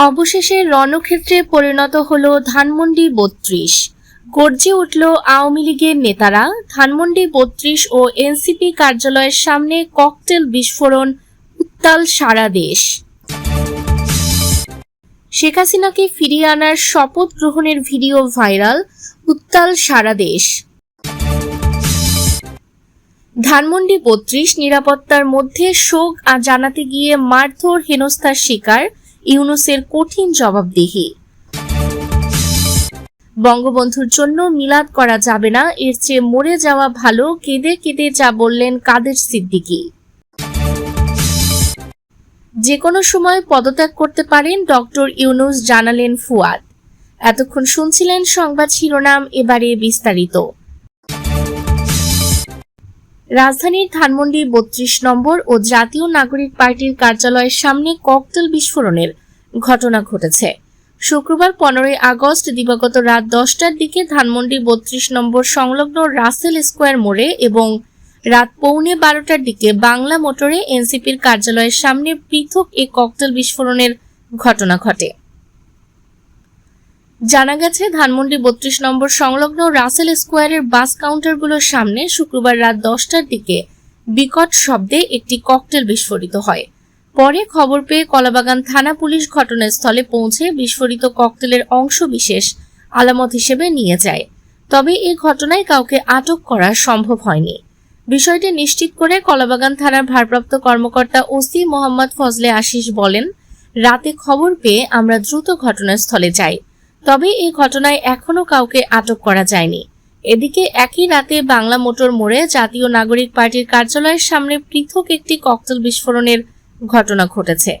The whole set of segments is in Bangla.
অবশেষে রণক্ষেত্রে পরিণত হল ধানমন্ডি বত্রিশ। গর্জে উঠল আওয়ামী লীগের নেতারা। ধানমন্ডি বত্রিশ ও এনসিপি কার্যালয়ের সামনে ককটেল বিস্ফোরণ, উত্তাল সারা দেশ। শেখ হাসিনাকে ফিরিয়ে আনার শপথ গ্রহণের ভিডিও ভাইরাল, উত্তাল সারা দেশ। ধানমন্ডি বত্রিশ নিরাপত্তার মধ্যে শোক জানাতে গিয়ে মারধর হেনস্থার শিকার ইউনুসের কঠিন জবাবদিহি। বঙ্গবন্ধুর জন্য মিলাদ করা যাবে না, এর চেয়ে মরে যাওয়া ভালো, কেঁদে কেঁদে যা বললেন কাদের সিদ্দিকী। যে কোনো সময় পদত্যাগ করতে পারেন ডক্টর ইউনুস, জানালেন ফুয়াদ। এতক্ষণ শুনছিলেন সংবাদ শিরোনাম, এবারে বিস্তারিত। রাজধানীর ধানমন্ডি বত্রিশ নম্বর ও জাতীয় নাগরিক পার্টির কার্যালয়ের সামনে ককটেল বিস্ফোরণের ঘটনা ঘটেছে। শুক্রবার পনেরোই আগস্ট দিবাগত রাত দশটার দিকে ধানমন্ডি বত্রিশ নম্বর সংলগ্ন রাসেল স্কোয়ার মোড়ে এবং রাত পৌনে বারোটার দিকে বাংলা মোটরে এনসিপির কার্যালয়ের সামনে পৃথক এ ককটেল বিস্ফোরণের ঘটনা ঘটে। জানা গেছে, ধানমন্ডি বত্রিশ নম্বর সংলগ্ন রাসেল স্কোয়ারের বাস কাউন্টারগুলোর সামনে শুক্রবার রাত দশটার দিকে বিকট শব্দে একটি ককটেল বিস্ফোরিত হয়। পরে খবর পেয়ে কলাবাগান থানা পুলিশ ঘটনাস্থলে পৌঁছে বিস্ফোরিত ককটেলের অংশ বিশেষ আলামত হিসেবে নিয়ে যায়। তবে এই ঘটনায় কাউকে আটক করা সম্ভব হয়নি। বিষয়টি নিশ্চিত করে কলাবাগান থানার ভারপ্রাপ্ত কর্মকর্তা ওসি মোহাম্মদ ফজলে আশিস বলেন, রাতে খবর পেয়ে আমরা দ্রুত ঘটনাস্থলে যাই। তবে এই ঘটনায় এখনও কাউকে আটক করা যায়নি। এদিকে একই রাতে বাংলা মোটর মোড়ে জাতীয় নাগরিক পার্টির কার্যালয়ের সামনে পৃথক একটি ককটেল বিস্ফোরণের ঘটনা ঘটেছে।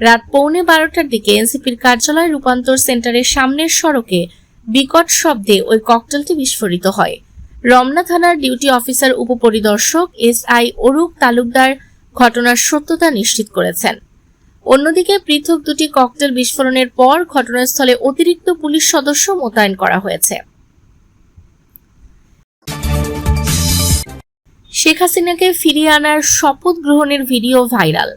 রাত পৌনে বারোটার দিকে এনসিপির কার্যালয় রূপান্তর সেন্টারের সামনের সড়কে বিকট শব্দে ওই ককটেলটি বিস্ফোরিত হয়। রমনা থানার ডিউটি অফিসার উপপরিদর্শক এস আই অরূপ তালুকদার ঘটনার সত্যতা নিশ্চিত করেছেন। অন্যদিকে পৃথক দুটি ককটেল বিস্ফোরণের পর ঘটনাস্থলে অতিরিক্ত পুলিশ সদস্য মোতায়েন করা হয়েছে। শেখ হাসিনাকে ফিরিয়ে আনার শপথ গ্রহণের ভিডিও ভাইরাল।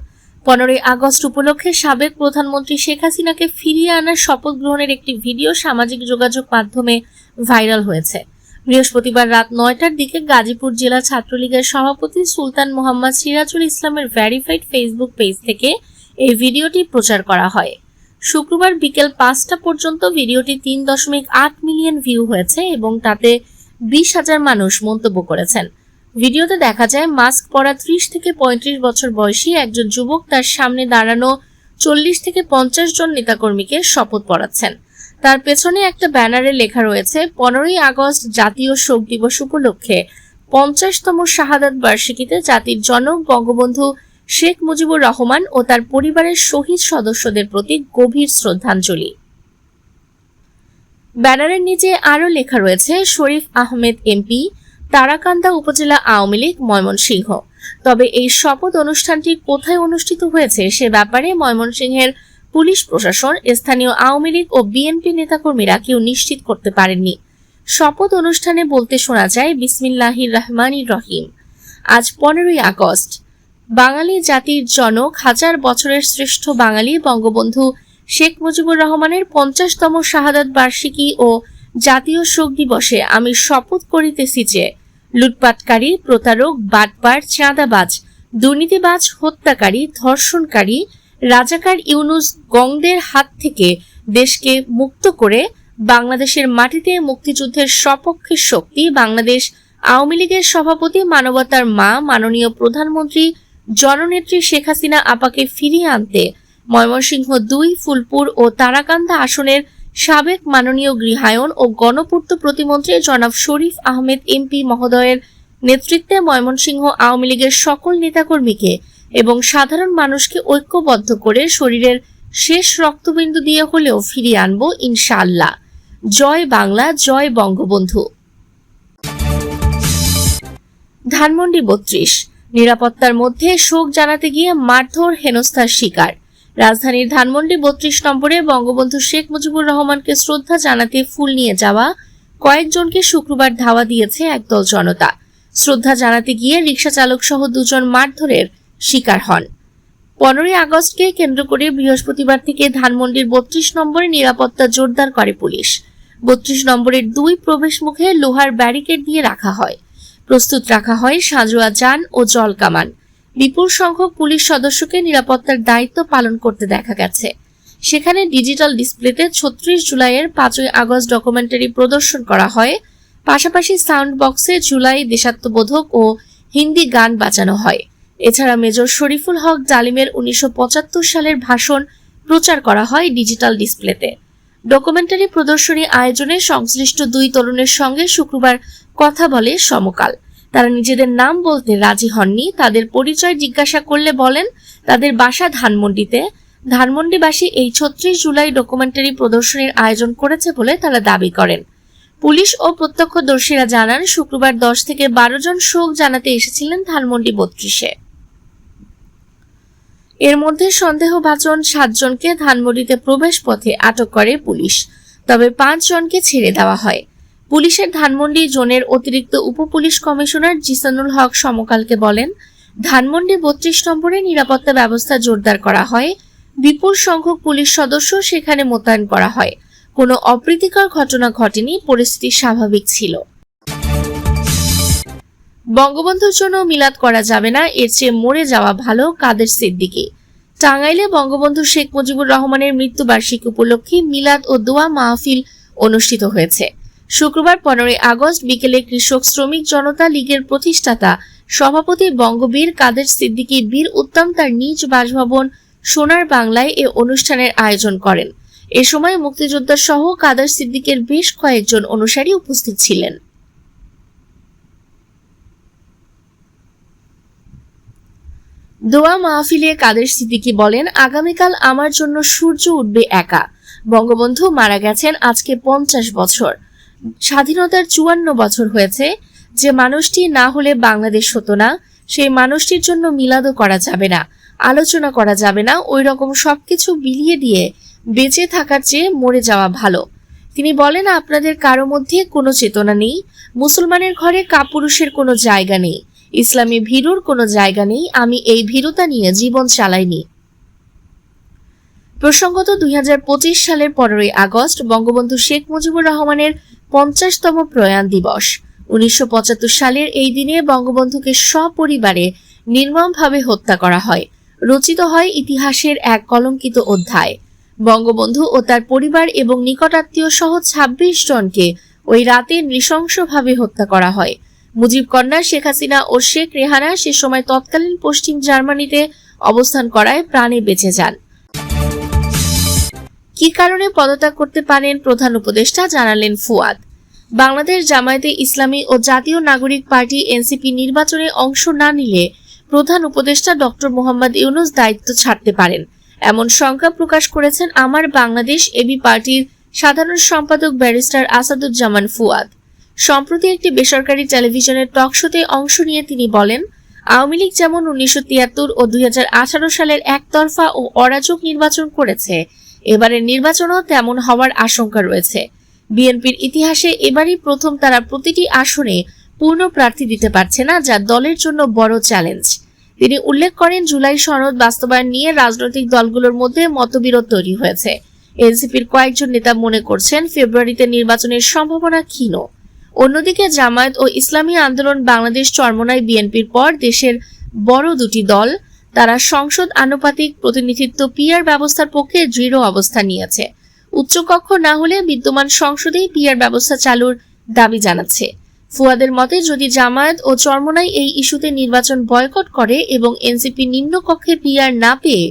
পনেরোই আগস্ট উপলক্ষে সাবেক প্রধানমন্ত্রী শেখ হাসিনাকে ফিরিয়ে আনার শপথ গ্রহণের একটি ভিডিও সামাজিক যোগাযোগ মাধ্যমে ভাইরাল হয়েছে। বৃহস্পতিবার রাত নয়টার দিকে গাজীপুর জেলা ছাত্রলীগের সভাপতি সুলতান মোহাম্মদ সিরাজুল ইসলামের ভ্যারিফাইড ফেসবুক পেজ থেকে এই ভিডিওটি প্রচার করা হয়। শুক্রবার বিকেল পাঁচটা পর্যন্ত ভিডিওটি তিন দশমিক আট মিলিয়ন ভিউ হয়েছে এবং তাতে বিশ হাজার মানুষ মন্তব্য করেছেন। ভিডিওতে দেখা যায়, মাস্ক পরা ত্রিশ থেকে পঁয়ত্রিশ বছর বয়সী একজন যুবক তার সামনে দাঁড়ানো চল্লিশ থেকে পঞ্চাশ জন নেতাকর্মীকে শপথ পড়াচ্ছেন তার পেছনে একটা ব্যানারে লেখা রয়েছে, পনেরোই আগস্ট জাতীয় শোক দিবস উপলক্ষে পঞ্চাশতম শাহাদাত বার্ষিকীতে জাতির জনক, বঙ্গবন্ধু শেখ মুজিবুর রহমান ও তার পরিবারের শহীদ সদস্যদের প্রতি গভীর শ্রদ্ধাঞ্জলি। ব্যানারের নিচে আরও লেখা রয়েছে, শরীফ আহমেদ এমপি, তারাকান্দা উপজেলা আওয়ামী লীগ, ময়মনসিংহ। তবে এই শপথ অনুষ্ঠানটি কোথায় অনুষ্ঠিত হয়েছে সে ব্যাপারে ময়মনসিংহের পুলিশ প্রশাসন, স্থানীয় আওয়ামী লীগ ও বিএনপি নেতাকর্মীরা কেউ নিশ্চিত করতে পারেননি। শপথ অনুষ্ঠানে বলতে শোনা যায়, বিসমিল্লাহির রহমানির রহিম। আজ পনেরোই আগস্ট। বাঙালি জাতির জনক, হাজার বছরের শ্রেষ্ঠ বাঙালি বঙ্গবন্ধু শেখ মুজিবুর রহমানের পঞ্চাশতম শাহাদাত বার্ষিকী ও জাতীয় শোক দিবসে আমি শপথ করিতেছি যে, লুটপাটকারী, প্রতারক বাটপার চাঁদাবাজ, দুর্নীতিবাজ, হত্যাকারী, ধর্ষণকারী, রাজাকার ইউনুস গংদের হাত থেকে দেশকে মুক্ত করে বাংলাদেশের মাটিতে মুক্তিযুদ্ধের সপক্ষে শক্তি বাংলাদেশ আওয়ামী লীগের সভাপতি মানবতার মা, মাননীয় প্রধানমন্ত্রী জননেত্রী শেখ হাসিনা আপাকে ফিরিয়ে আনতে ময়মনসিংহ দুই, ফুলপুর ও তারাকান্দা আসনের সাবেক মাননীয় গৃহায়ন ও গণপূর্ত প্রতিমন্ত্রী জনাব শরীফ আহমেদ এমপি মহোদয়ের নেতৃত্বে ময়মনসিংহ আওয়ামী লীগের সকল নেতাকর্মীকে এবং সাধারণ মানুষকে ঐক্যবদ্ধ করে শরীরের শেষ রক্তবিন্দু দিয়ে হলেও ফিরিয়ে আনব ইনশাআল্লাহ। জয় বাংলা, জয় বঙ্গবন্ধু। ধানমন্ডি বত্রিশ নিরাপত্তার মধ্যে শোক জানাতে গিয়ে মারধর হেনস্থার শিকার। রাজধানীর ধানমন্ডি বত্রিশ নম্বরে বঙ্গবন্ধু শেখ মুজিবুর রহমানকে শ্রদ্ধা জানাতে ফুল নিয়ে যাওয়া কয়েকজনকে শুক্রবার ধাওয়া দিয়েছে একদল জনতা। শ্রদ্ধা জানাতে গিয়ে রিক্সা চালক সহ দুজন মারধরের শিকার হন। পনেরোই আগস্টকে কেন্দ্র করে বৃহস্পতিবার থেকে ধানমন্ডির বত্রিশ নম্বরে নিরাপত্তা জোরদার করে পুলিশ। বত্রিশ নম্বরের দুই প্রবেশ মুখে লোহার ব্যারিকেড দিয়ে রাখা হয়। প্রস্তুত রাখা হয় সাঁজোয়া যান ও জল কামান। বিপুল সংখ্যক পুলিশ সদস্যকে নিরাপত্তার দায়িত্ব পালন করতে দেখা গেছে। সেখানে ডিজিটাল ডিসপ্লেতে ছত্রিশ জুলাইয়ের পাঁচই আগস্ট ডকুমেন্টারি প্রদর্শন করা হয়। পাশাপাশি সাউন্ড বক্সে জুলাই দেশাত্মবোধক ও হিন্দি গান বাজানো হয়। এছাড়া মেজর শরীফুল হক জালিমের উনিশশো সালের ভাষণ প্রচার করা হয় ডিজিটাল ডিসপ্লেতে। ডকুমেন্টারি প্রদর্শনী আয়োজনে সংশ্লিষ্ট দুই তরুণের সঙ্গে শুক্রবার কথা বলে সমকাল। তারা নিজেদের নাম বলতে রাজি হননি। তাদের পরিচয় জিজ্ঞাসা করলে বলেন, তাদের বাসা ধানমন্ডিতে। ধানমন্ডিবাসী এই ছত্রিশ জুলাই ডকুমেন্টারি প্রদর্শনীর আয়োজন করেছে বলে তারা দাবি করেন। পুলিশ ও প্রত্যক্ষদর্শীরা জানান, শুক্রবার দশ থেকে বারো জন শোক জানাতে এসেছিলেন ধানমন্ডি বত্রিশে। এর মধ্যে সন্দেহভাজন সাতজনকে ধানমন্ডিতে প্রবেশ পথে আটক করে পুলিশ, তবে পাঁচ জনকে ছেড়ে দেওয়া হয়। পুলিশের ধানমন্ডি জোনের অতিরিক্ত উপপুলিশ কমিশনার জিসানুল হক সমকালকে বলেন, ধানমন্ডি বত্রিশ নম্বরে নিরাপত্তা ব্যবস্থা জোরদার করা হয়। বিপুল সংখ্যক পুলিশ সদস্য সেখানে মোতায়েন করা হয়। কোনো অপ্রীতিকর ঘটনা ঘটেনি, পরিস্থিতি স্বাভাবিক ছিল। বঙ্গবন্ধুর জন্য মিলাদ করা যাবে না, এর চেয়ে মরে যাওয়া ভালো কাদের সিদ্দিকী। টাঙ্গাইলে বঙ্গবন্ধু শেখ মুজিবুর রহমানের মৃত্যুবার্ষিকী উপলক্ষে মিলাদ ও দোয়া মাহফিল অনুষ্ঠিত হয়েছে। শুক্রবার পনেরোই আগস্ট বিকেলে কৃষক শ্রমিক জনতা লীগের প্রতিষ্ঠাতা সভাপতি বঙ্গবীর কাদের সিদ্দিকী বীর উত্তম তার নিজ বাসভবন সোনার বাংলায় এ অনুষ্ঠানের আয়োজন করেন। এ সময় মুক্তিযোদ্ধা সহ কাদের সিদ্দিকের বেশ কয়েকজন অনুসারী উপস্থিত ছিলেন। দোয়া মাহফিলে কাদের সিদ্দিকী বলেন, আগামীকাল আমার জন্য সূর্য উঠবে একা। বঙ্গবন্ধু মারা গেছেন আজকে পঞ্চাশ বছর। স্বাধীনতার চুয়ান্ন বছর হয়েছে। যে মানুষটি না হলে বাংলাদেশ হতো না, সেই মানুষটির জন্য মিলাদও করা যাবে না, আলোচনা করা যাবে না ওই রকম সবকিছু বিলিয়ে দিয়ে বেঁচে থাকার চেয়ে মরে যাওয়া ভালো। তিনি বলেন, আপনাদের কারও মধ্যে কোনো চেতনা নেই, মুসলমানের ঘরে কাপুরুষের কোনো জায়গা নেই। ইসলামী ভীরুর কোনো জায়গা নেই, আমি এই ভীরুতা নিয়ে জীবন চালাইনি। প্রসঙ্গত দুই হাজার পঁচিশ সালের পনেরোই আগস্ট বঙ্গবন্ধু শেখ মুজিবুর রহমানের পঞ্চাশতম প্রয়াণ দিবস। উনিশশো পঁচাত্তর সালের এই দিনে বঙ্গবন্ধুকে সপরিবারে নির্মমভাবে হত্যা করা হয়। রচিত হয় ইতিহাসের এক কলঙ্কিত অধ্যায়। বঙ্গবন্ধু ও তার পরিবার এবং নিকটাত্মীয় সহ ২৬ জনকে ওই রাতে নৃশংসভাবে হত্যা করা হয়। মুজিব কন্যা শেখ হাসিনা ও শেখ রেহানা সে সময় তৎকালীন পশ্চিম জার্মানিতে অবস্থান করায় প্রাণে বেঁচে যান। কি কারণে পদত্যাগ করতে পারেন প্রধান উপদেষ্টা জানালেন ফুয়াদ। বাংলাদেশ জামায়াতে ইসলামী ও জাতীয় নাগরিক পার্টি এনসিপি নির্বাচনে অংশ না নিলে প্রধান উপদেষ্টা ডক্টর মোহাম্মদ ইউনুস দায়িত্ব ছাড়তে পারেন। এমন শঙ্কা প্রকাশ করেছেন আমার বাংলাদেশ এবি পার্টির সাধারণ সম্পাদক ব্যারিস্টার আসাদুজ্জামান ফুয়াদ। সম্প্রতি একটি বেসরকারি টেলিভিশনের টক শোতে অংশ নিয়ে তিনি বলেন, আওয়ামী লীগ যেমন উনিশশো তিয়াত্তর ও দুই হাজার আঠারো সালের একতরফা ও অরাজক নির্বাচন করেছে, এবারের নির্বাচনও তেমন হওয়ার আশঙ্কা রয়েছে। বিএনপির ইতিহাসে এবারই প্রথম তারা প্রতিটি আসনে পূর্ণ প্রার্থী দিতে পারছে না, যা দলের জন্য বড় চ্যালেঞ্জ। তিনি উল্লেখ করেন, জুলাই সনদ বাস্তবায়ন নিয়ে রাজনৈতিক দলগুলোর মধ্যে মতবিরোধ তৈরি হয়েছে। এনসিপির কয়েকজন নেতা মনে করছেন, ফেব্রুয়ারিতে নির্বাচনের সম্ভাবনা ক্ষীণ। অন্যদিকে জামায়াত ও ইসলামী আন্দোলন বাংলাদেশ চরমনায় বিএনপির পর দেশের বড় দুটি দল, তারা সংসদ আনুপাতিক প্রতিনিধিত্ব পিআর ব্যবস্থার পক্ষে দৃঢ় অবস্থান নিয়েছে। উচ্চকক্ষ না হলে বিদ্যমান সংসদেই পিআর ব্যবস্থা চালুর দাবি জানাচ্ছে। ফুয়াদের মতে, যদি জামায়াত ও চরমনাই এই ইস্যুতে নির্বাচন বয়কট করে এবং এনসিপি নিম্নকক্ষে পিআর না পেয়ে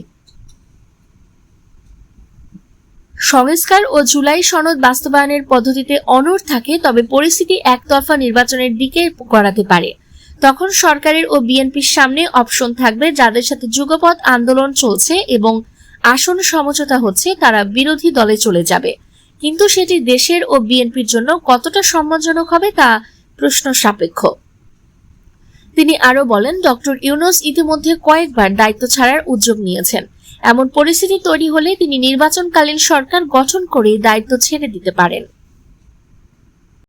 সংস্কার ও জুলাই সনদ বাস্তবায়নের পদ্ধতিতে অনড় থাকে, তবে পরিস্থিতি একতরফা নির্বাচনের দিকে গড়াতে পারে। তখন সরকারের ও বিএনপির সামনে অপশন থাকবে, যাদের সাথে যুগপৎ আন্দোলন চলছে এবং আসন সমঝোতা হচ্ছে, তারা বিরোধী দলে চলে যাবে। কিন্তু সেটি দেশের ও বিএনপির জন্য কতটা সম্মানজনক হবে, তা প্রশ্ন সাপেক্ষ। তিনি আরও বলেন, ডক্টর ইউনুস ইতিমধ্যে কয়েকবার দায়িত্ব ছাড়ার উদ্যোগ নিয়েছেন। এমন পরিস্থিতি তৈরি হলে তিনি নির্বাচনকালীন সরকার গঠন করে দায়িত্ব ছেড়ে দিতে পারেন।